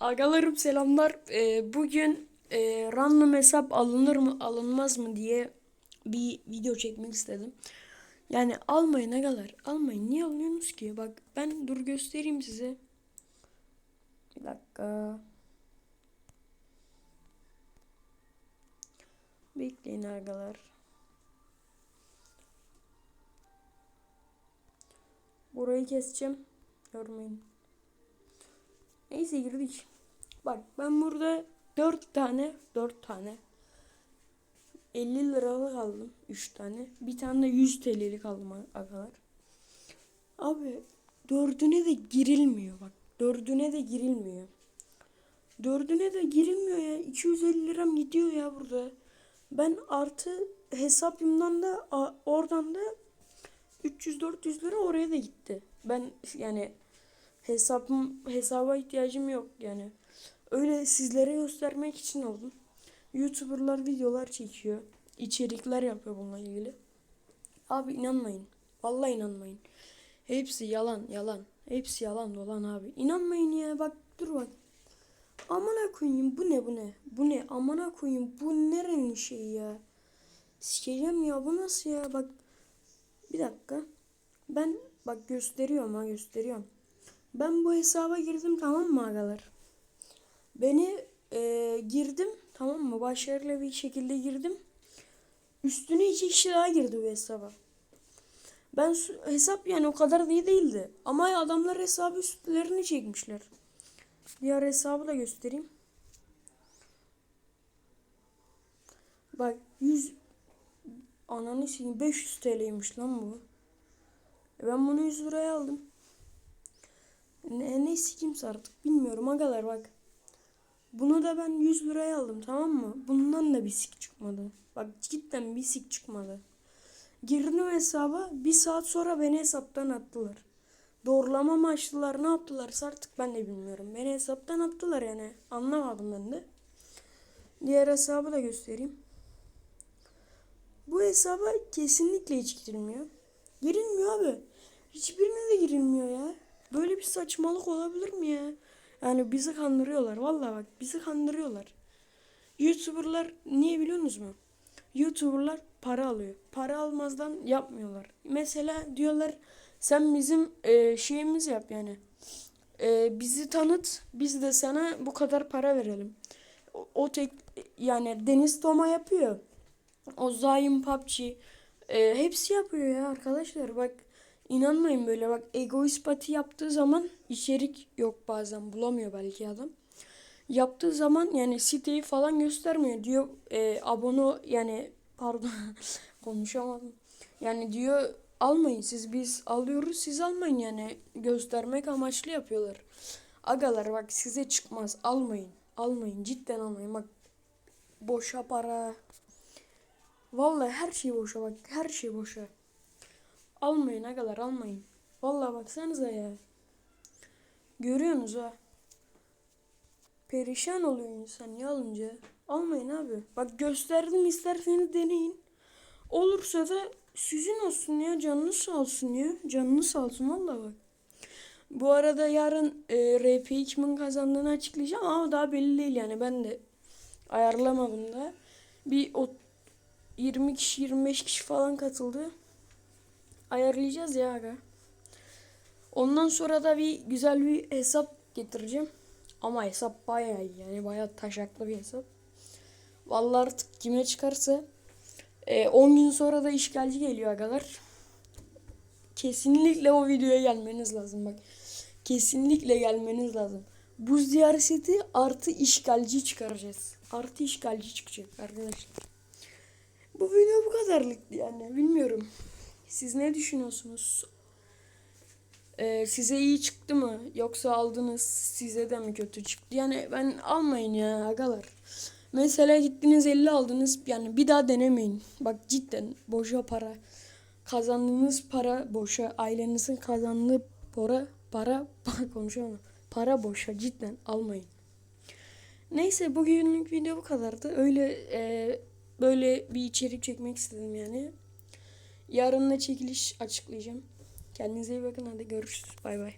Agalarım selamlar. Ee, bugün e, random hesap alınır mı alınmaz mı diye bir video çekmek istedim. Yani almayın agalar almayın. Niye alıyorsunuz ki? Bak ben dur göstereyim size. Bir dakika. Bekleyin agalar. Burayı keseceğim. Görmeyin. Neyse girdik. Bak ben burada 4 tane 4 tane 50 liralık aldım 3 tane. Bir tane de 100 TL'lik aldım arkadaşlar. Abi dördüne de girilmiyor bak. Dördüne de girilmiyor. Dördüne de girilmiyor ya. 250 liram gidiyor ya burada. Ben artı hesabımdan da oradan da 300-400 lira oraya da gitti. Ben yani hesabım hesaba ihtiyacım yok yani. Öyle sizlere göstermek için aldım. YouTuber'lar videolar çekiyor. içerikler yapıyor bununla ilgili. Abi inanmayın. Vallahi inanmayın. Hepsi yalan yalan. Hepsi yalan dolan abi. İnanmayın ya bak dur bak. Amına koyayım bu ne bu ne? Bu ne? Amına koyayım bu nerenin şeyi ya? Sikeceğim ya bu nasıl ya? Bak bir dakika. Ben bak gösteriyorum ha gösteriyorum. Ben bu hesaba girdim tamam mı agalar? Beni e, girdim tamam mı? Başarılı bir şekilde girdim. Üstüne iki kişi daha girdi bu hesaba. Ben hesap yani o kadar iyi değildi. Ama adamlar hesabı üstlerini çekmişler. Diğer hesabı da göstereyim. Bak 100 ananı sikeyim 500 TL'ymiş lan bu. E Ben bunu 100 liraya aldım. Ne, ne sikimse artık bilmiyorum agalar bak. Bunu da ben 100 liraya aldım tamam mı? Bundan da bir sik çıkmadı. Bak cidden bir sik çıkmadı. Girdim hesaba bir saat sonra beni hesaptan attılar. Doğrulama mı ne yaptılarsa artık ben de bilmiyorum. Beni hesaptan attılar yani. Anlamadım ben de. Diğer hesabı da göstereyim. Bu hesaba kesinlikle hiç girilmiyor. Girilmiyor abi. Hiçbirine de girilmiyor ya. Böyle bir saçmalık olabilir mi ya? Yani bizi kandırıyorlar. Vallahi bak bizi kandırıyorlar. YouTuber'lar niye biliyorsunuz mu? YouTuber'lar para alıyor. Para almazdan yapmıyorlar. Mesela diyorlar sen bizim e, şeyimiz yap yani. E, bizi tanıt. Biz de sana bu kadar para verelim. O, o tek yani Deniz Toma yapıyor. O Zayn PUBG e, hepsi yapıyor ya arkadaşlar. Bak inanmayın böyle bak egoist pati yaptığı zaman içerik yok bazen bulamıyor belki adam. Yaptığı zaman yani siteyi falan göstermiyor diyor e, abone yani pardon konuşamadım. Yani diyor almayın siz biz alıyoruz siz almayın yani göstermek amaçlı yapıyorlar. Agalar bak size çıkmaz almayın almayın cidden almayın bak boşa para. Vallahi her şey boşa bak her şey boşa. Almayın agalar almayın. Vallahi baksanıza ya. Görüyorsunuz ha. Perişan oluyor insan ya alınca. Almayın abi. Bak gösterdim isterseniz deneyin. Olursa da sizin olsun ya canınız sağ olsun ya. Canınız sağ olsun vallahi bak. Bu arada yarın e, RP'yi kimin kazandığını açıklayacağım ama daha belli değil yani ben de ayarlamadım da. Bir o 20 kişi 25 kişi falan katıldı. Ayarlayacağız ya aga. Ondan sonra da bir güzel bir hesap getireceğim. Ama hesap bayağı iyi yani bayağı taşaklı bir hesap. Vallahi artık kime çıkarsa e, 10 gün sonra da işgalci geliyor agalar. Kesinlikle o videoya gelmeniz lazım bak. Kesinlikle gelmeniz lazım. Buz diyar seti artı işgalci çıkaracağız. Artı işgalci çıkacak arkadaşlar. Bu video bu kadarlıktı yani bilmiyorum. Siz ne düşünüyorsunuz? Ee, size iyi çıktı mı? Yoksa aldınız size de mi kötü çıktı? Yani ben almayın ya agalar. Mesela gittiniz 50 aldınız yani bir daha denemeyin. Bak cidden boşa para. Kazandığınız para boşa. Ailenizin kazandığı para para konuşamam. Para boşa cidden almayın. Neyse bugünlük video bu kadardı. Öyle e, böyle bir içerik çekmek istedim yani. Yarın da çekiliş açıklayacağım. Kendinize iyi bakın hadi görüşürüz. Bay bay.